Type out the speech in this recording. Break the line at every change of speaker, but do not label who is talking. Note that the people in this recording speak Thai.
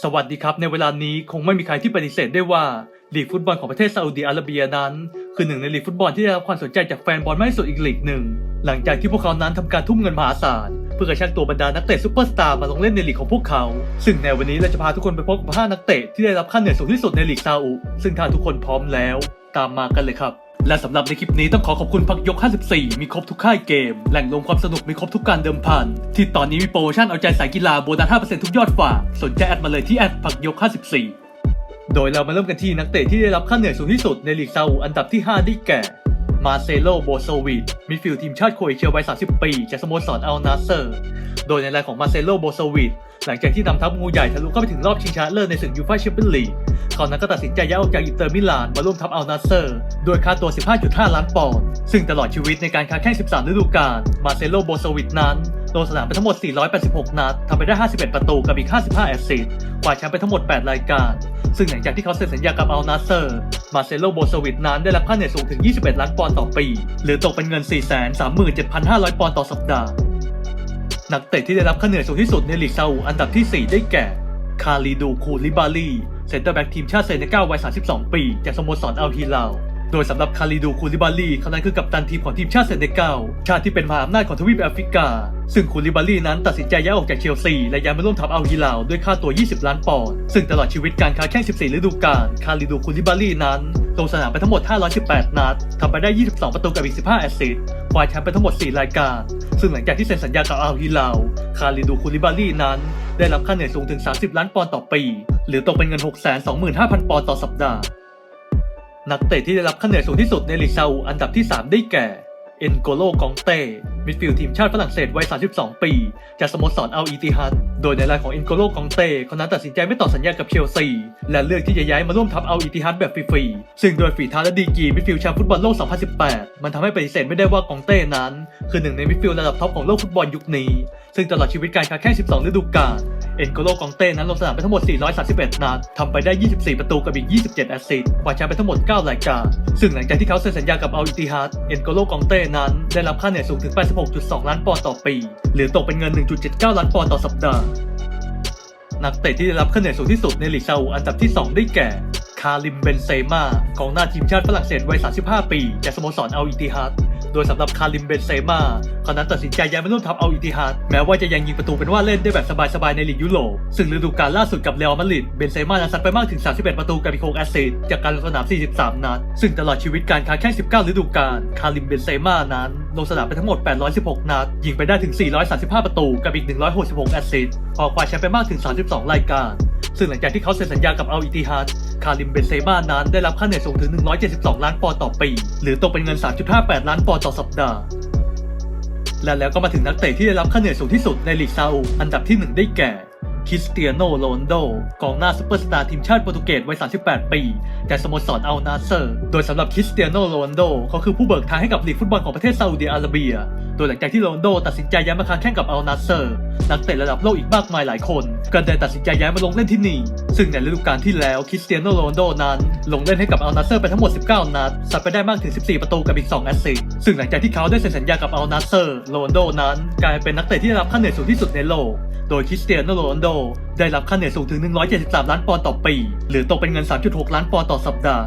สวัสดีครับในเวลานี้คงไม่มีใครที่ปฏิเสธได้ว่าลีกฟุตบอลของประเทศซาอุดิอาระเบียนั้น คือหนึ่งในลีกฟุตบอลที่ได้รับความสนใจจากแฟนบอลมากที่สุดอีกลีกหนึ่ง หลังจากที่พวกเขานั้นทำการทุ่มเงินมหาศาลเพื่อกระชักตัวบรรดานักเตะซุปเปอร์สตาร์มาลงเล่นในลีกของพวกเขา ซึ่งในวันนี้เราจะพาทุกคนไปพบกับ5นักเตะที่ได้รับค่าเหนื่อยสูงที่สุดในลีกซาอุซึ่งถ้าทุกคนพร้อมแล้ว ตามมากันเลยครับ และสำหรับในคลิปนี้ต้องขอขอบคุณพักยก 54 มีครบทุกค่ายเกม แหล่งรวมความสนุกมีครบทุกการเดิมพัน ที่ตอนนี้มีโปรโมชั่นเอาใจสายกีฬาโบนัส 5%ทุกยอดฝาก สนใจแอดมาเลยที่แอดพักยก 54 โดยเรามาเริ่มกันที่นักเตะที่ได้รับค่าเหนื่อยสูงที่สุดในลีกซาอุอันดับที่ 5 ได้แก่ มาเซโลโบโซวิชมิดฟิลด์ทีมชาติโครเอเชียวัย 30 ปี จากสโมสรอัลนาเซอร์ โดยในรายของมาเซโลโบโซวิชหลังจากที่นำทัพงูใหญ่ทะลุเข้าไปถึงรอบชิงชนะเลิศในศึกยูฟ่าแชมเปี้ยนลีก เขานั้นก็ตัดสินใจย้ายออกจากอินเตอร์มิลานมาร่วมทัพอัลนาเซอร์ด้วยค่าตัว 15.5 ล้านปอนด์ซึ่งตลอดชีวิตในการค้าแข่ง 13 ฤดูกาลมาเซโลโบโซวิชนั้นลงสนามไปทั้งหมด 486 นัดทำไปได้ 51 ประตูกับอีก 55 แอสซิสต์กวาแชมป์ไปทั้งหมด 8 รายการ ซึ่งหลังจากที่เขาเซ็นสัญญากับอัลนาเซอร์ มาเซโลโบโซวิชนั้นได้รับค่าเหนื่อยสูงถึง 21 ล้านปอนด์ต่อปี หรือตกเป็นเงิน 437,500 ปอนด์ต่อสัปดาห์ นักเตะที่ได้รับค่าเหนื่อยสูงที่สุดในลีกซาอุอันดับที่ 4 ได้แก่ คาริดูคูลิบาลี เซนเตอร์แบ็กทีมชาติเซเนกัลวัย 32 ปี จากสโมสรอัลฮิลาลโดยสำหรับคาริดูคูลิบาลีเขานั้นคือกัปตันทีมของทีมชาติเซเนกัลชาติที่เป็นมหาอำนาจของทวีปแอฟริกา ซึ่งคูลิบาลีนั้นตัดสินใจย้ายออกจากเชลซี และย้ายมาร่วมทัพอัลฮิลาลด้วยค่าตัว 20 ล้านปอนด์ซึ่งตลอดชีวิตการค้าแข่ง 14 ฤดูกาลคาริดูคูลิบาลีนั้นลงสนามไปทั้งหมด 518 นัดทำไปได้ 22 ประตูกับอีก 15 แอสซิสต์คว้าแชมป์ไปทั้งหมด 4 รายการ ซึ่งหลังจากที่เซ็นสัญญากับอัลฮิลาลคาริดูคูลิบาลีนั้น ได้รับค่าเหนื่อยสูงถึง 30 ล้านปอนด์ต่อปี หรือตกเป็นเงิน 625,000 ปอนด์ต่อสัปดาห์ นักเตะที่ได้รับค่าเหนื่อยสูงที่สุดในลีกซาอุอันดับที่ 3 ได้แก่ เอ็นโกโลกองเต้ มิดฟิลด์ทีมชาติฝรั่งเศสวัย 32 ปี จากสโมสรอัลอิติฮัด โดยในรายของเอ็นโกโลกองเต้เขานั้นตัดสินใจไม่ต่อสัญญากับเชลซี และเลือกที่จะย้ายมาร่วมทัพอัลอิติฮัดแบบฟรีๆ ซึ่งโดยฝีเท้าและดีกรีมิดฟิลด์แชมป์ฟุตบอลโลก 2018 มันทำให้ปฏิเสธไม่ได้ว่ากองเต้นั้น คือหนึ่งในมิดฟิลด์ระดับท็อปของโลกฟุตบอลยุคนี้ ซึ่งตลอดชีวิตการค้าแข่ง 12 ฤดูกาล เอ็นโกโลกองเต้นั้นลงสนามไปทั้งหมด 431 นัดทำไปได้ 24 ประตูกับอีก 27 แอสซิสต์คว้าแชมป์ไปทั้งหมด 9 รายการ ซึ่งหลังจากที่เขาเซ็นสัญญากับอัลอิติฮัดเอ็นโกโลกองเต้นั้น ได้รับค่าเหนื่อยสูงถึง 86.2 ล้านปอนด์ต่อปี หรือตกเป็นเงิน 1.79 ล้านปอนด์ต่อสัปดาห์นักเตะที่ได้รับค่าเหนื่อยสูงที่สุดในลีกซาอุอันดับที่ 2 ได้แก่ คาริมเบนเซม่ากองหน้าทีมชาติฝรั่งเศสวัย 35 ปี จากสโมสรอัลอิติฮัด โดยสำหรับคาริมเบนเซม่าเขานั้นตัดสินใจย้ายมาร่วมทัพอัลอิติฮัดแม้ว่าจะยังยิงประตูเป็นว่าเล่นได้แบบสบายๆในลีกยุโรปซึ่งฤดูกาลล่าสุดกับเรอัลมาดริดเบนเซม่านั้นซัดไปมากถึง 31 ประตูกับอีก6แอสซิสต์จากการลงสนาม 43 นัด ซึ่งตลอดชีวิตการค้าแข่ง19 ฤดูกาลคาริมเบนเซม่านั้นลงสนามไปทั้งหมด 816 นัด ยิงไปได้ถึง 435 ประตูกับอีก 166 แอสซิสต์พอคว้าแชมป์ไปมากถึง 32 รายการ ซึ่งหลังจากที่เขาเซ็นสัญญากับเอัลอิติฮัด คาริมเบนเซม่านั้นได้รับค่าเหนื่อยสูงถึง 172 ล้านปอนด์ต่อปี หรือตกเป็นเงิน 3.58 ล้านปอนด์ต่อสัปดาห์ และแล้วก็มาถึงนักเตะที่ได้รับค่าเหนื่อยสูงที่สุดในลีกซาอุอันดับที่ 1 ได้แก่คริสเตียโนโรนโด กองหน้าซุปเปอร์สตาร์ทีมชาติโปรตุเกสวัย 38 ปีจากสโมสรอัลนาเซอร์ โดยสำหรับคริสเตียโนโรนโด เขาคือผู้เบิกทางให้กับลีกฟุตบอลของประเทศซาอุดิอาระเบีย โดยหลังจากที่โรนโดตัดสินใจย้ายมาค้าแข่งกับอัลนาเซอร์ นักเตะระดับโลกอีกมากมายหลายคนก็ได้ตัดสินใจย้ายมาลงเล่นที่นี่ ซึ่งในฤดูกาลที่แล้วคริสเตียโนโรนโดนั้น ลงเล่นให้กับอัลนาเซอร์ไปทั้งหมด 19 นัดซัดไปได้มากถึง 14 ประตูกับอีก 2 แอสซิสต์ซึ่งหลังจากที่เขาได้เซ็นสัญญากับอัลนาเซอร์โรนโดนั้น กลายเป็นนักเตะที่ได้รับค่าเหนื่อยสูงที่สุดในโลก โดยคริสเตียโนโรนโดได้รับค่าเหนื่อยสูงถึง 173 ล้านปอนด์ต่อปี หรือตกเป็นเงิน 3.6 ล้านปอนด์ต่อสัปดาห์